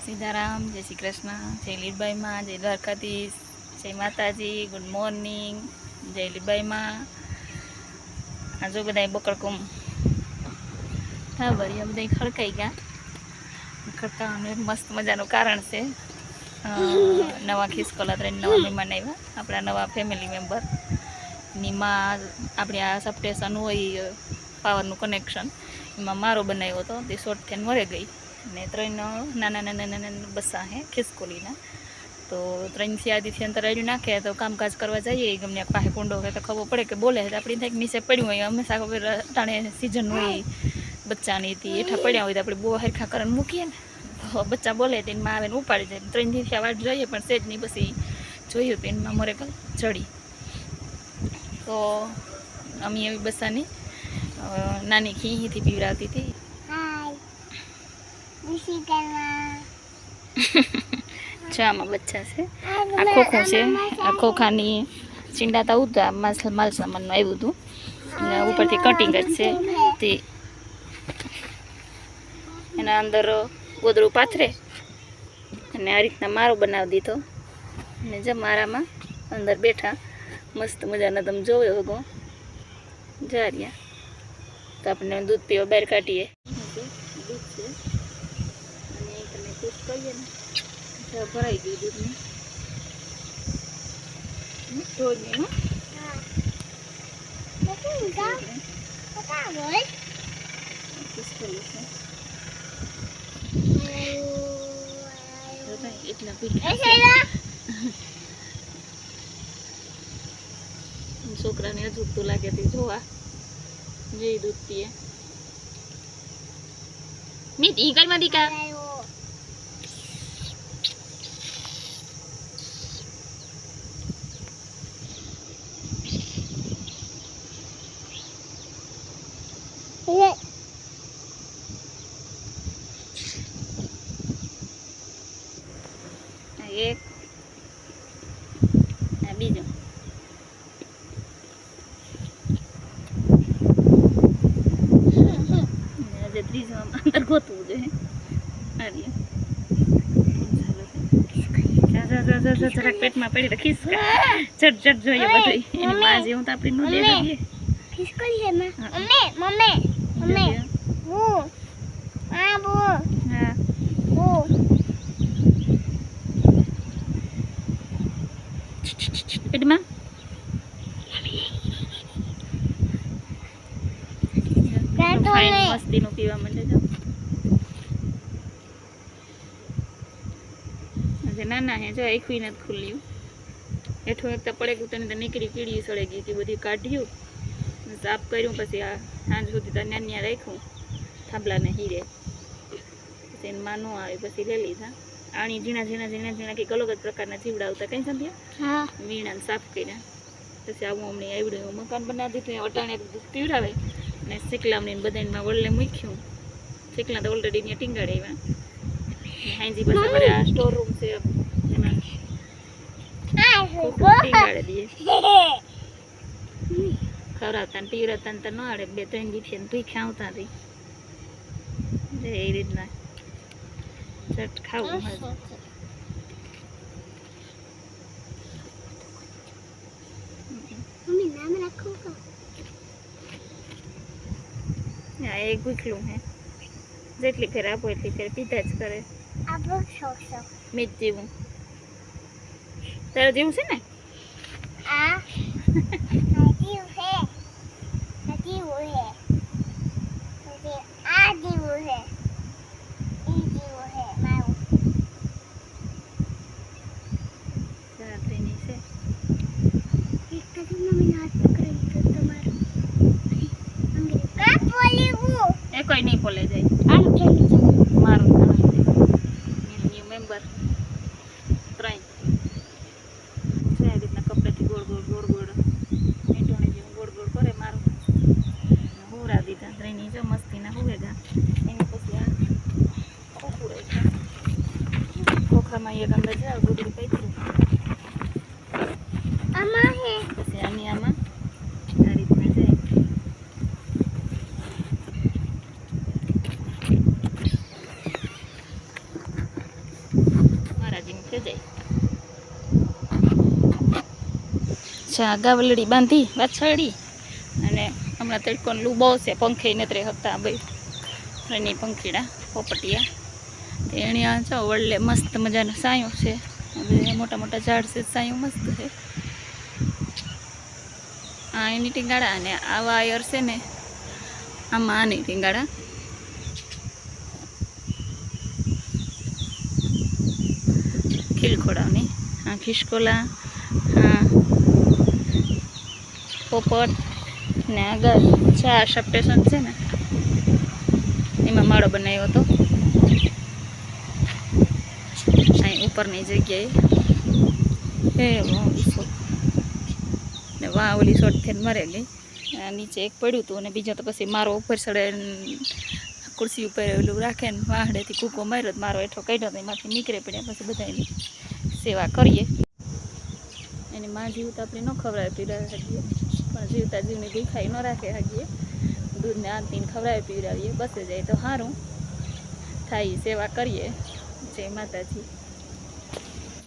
સીતારામ, જય શ્રી કૃષ્ણ, જય લીલબાઈમાં જય દ્વારકાધીશ, જય માતાજી ગુડ મોર્નિંગ જય લીલબાઈમાં આ જો બધા બકડકુમ હા બરી બધા ખડકાઈ ગયા. ખડકાવાનું મસ્ત મજાનું કારણ છે. નવા ખિસકોલા ત્રણ નવા મહેમાન આવ્યા આપણા નવા ફેમિલી મેમ્બરની માં આપણે આ સબસ્ટેશન હોય પાવરનું કનેક્શન એમાં મારો બનાવ્યો હતો. તે શોર્ટ થઈને મરે ગઈ. ને ત્રણ નાના નાના નાના બસ્સા હે ખિસકોલીના. તો ત્રણથી આદિથી અંતર આડ્યું નાખે તો કામકાજ કરવા જઈએ. ગમે પાસે કુંડો હોય તો ખબર પડે કે બોલે તો આપણે થાય નીચે પડ્યું હોય હંમેશા ખબર ટાણે સિઝન હોય. બચ્ચાની હતી એઠા પડ્યા હોય તો આપણે બહુ હરખા કરન મૂકીએ ને. તો બચ્ચા બોલે તો એમાં આવે ને ઉપાડી જાય ત્રણ દિવસથી આ વાટ જોઈએ પણ સેજ નહીં પછી જોયું તો એમાં મોરે કલ ચડી. તો અમે એવી બસાની નાની ખીથી પીવડાવતી હતી. જો આમાં બચ્ચા છે. આ ખોખો છે. આ ખોખાની ચીંડાતા ઉતા માલ માલ સામાનનું આવ્યું હતું અને ઉપરથી કટિંગ જ છે. તે એના અંદર ગોદડું પાથરે. અને આ રીતના મારો બનાવી દીધો. અને જે મારામાં અંદર બેઠા મસ્ત મજાના તમે જોયો હગો. જા રહ્યા. તો આપણે દૂધ પીવા બહાર કાઢીએ. દૂધ કરીએ ને ભરાઈ ગયું દૂધનું. ભાઈ, એટલા. છોકરાને હજુ તો લાગે તે જોવા. જઈ દૂધ પીએ. મી ઈ ઘરમાં દીકા આ એક આ બીજો આજે ત્રીજો અંદર ગોતવું જોઈએ આ રહ્યો. જા, જા, જા, જા, જા, જરાક પેટમાં પડી તો ચટ ચટ જોઈએ બધું એની માં જેવું તો આપણી નો છે મમ્મી મમ્મી મમ્મી બુ આ બુ હા. બુ. પેટમાં? કાંટો ફાઇન નહીં. મસ્તીનું પીવા માંડે છે. ના ના હે જો આખું નથી ખુલ્યું હેઠું એક તો પડે ગયું તને નીકળી કીડી સળે ગઈ બધી કાઢ્યું. સાફ કર્યું પછી આ સાંજ સુધી તો નાન્યા રાખ્યું. થાંભલાને હીરે. પછી માં નો આવે પછી લઈ લીધા. આણી ઝીણા ઝીણા ઝીણા ઝીણા કંઈક અલગ જ પ્રકારના જીવડાવતા કઈ સમજ્યા? હા. વીણાને સાફ કર્યા. પછી આવું અમને આવડ્યું મકાન બનાવી દીધું અટાણે પીવડાવે. અને શીકલામણી બધામાં વડલે મૂક્યું. શીકલા તો ઓલરેડી ત્યાં ટીંગાડે એવા. હાંજી પાસે અમારે આ સ્ટોર રૂમ છે એમાં ટીંગાડે દઈએ ખવડાવતા ને પીવડાવતા ને તો ન આવડે. બે ત્રણ દીથી ને ભૂખ્યા આવતા હતી એ રીતના. ચટ ખાવું હા એ ભૂખલું હે. જેટલી ફેર આપો એટલી ફેર પીધા જ કરે. મીઠ જેવું. તારા જેવું છે ને? આ હજી હે હજી હે હજી આ જીવું હે ઈ જીવું હે મારું રાત્રિની છે એક કદી મમ્મી હાથ પકડી તો તમારું અંગ્રેજ કા બોલી હું એ કોઈ નહીં બોલે જાય આમ કેમ મારું નામ ન્યુ મેમ્બર ત્રણ છે આ રીતના કપડેથી ગોળ ગોળ ગોળ ગોળ મીઠોણી જેવું ગોળ ગોળ કરે મારું. હુરા દીધા ત્રણની જો મસ્તીના હુવેગા એની પછી આ ખોખું રાખ્યા ખોખામાં એક અંદર જાય ગોદડું પૈતરું આમાં હે પછી આની આમાં આ રીતના જાય કે જાય ચા ગાવલડી બાંધી, વાછરડી. અને હમણાં તડકો લૂ બહુ છે, પંખે નતરે હતા ભાઈ. એની પંખીડા, પોપટિયા. એણે આ છો વડલે મસ્ત મજાનો સાયો છે. આ બધા મોટા મોટા ઝાડ છે, સાયો મસ્ત છે. આ એની ટીંગાડા અને આ વાયર છે ને, આમાં આની ટીંગાડા. ખીલખોડાની. આ ખિસકોલા આ પોપટ ને આગળ ચાર સબસ્ટેશન છે ને, એમાં માળો બનાવ્યો હતો. અહીં ઉપરની જગ્યાએ. એ ને ઓલી શોર્ટ થઈને મરેલી નીચે એક પડ્યું હતું અને બીજો તો પછી મારો ઉપર ચડે ખુરશી ઉપર ઓલું રાખે ને વાહડેથી કૂકો માર્યો મારો એઠો કાઢ્યો તો એમાંથી નીકળે પડ્યા. પછી બધાની સેવા કરીએ. એની માં તો આપણે ન ખવડાવી પીડા પણ જીવતા જીવને દેખાઈ ન રાખે શકીએ દૂધને આંતીને ખવડાવી પીવડાવીએ, બસે જાય તો સારું થાય સેવા કરીએ, જય માતાજી.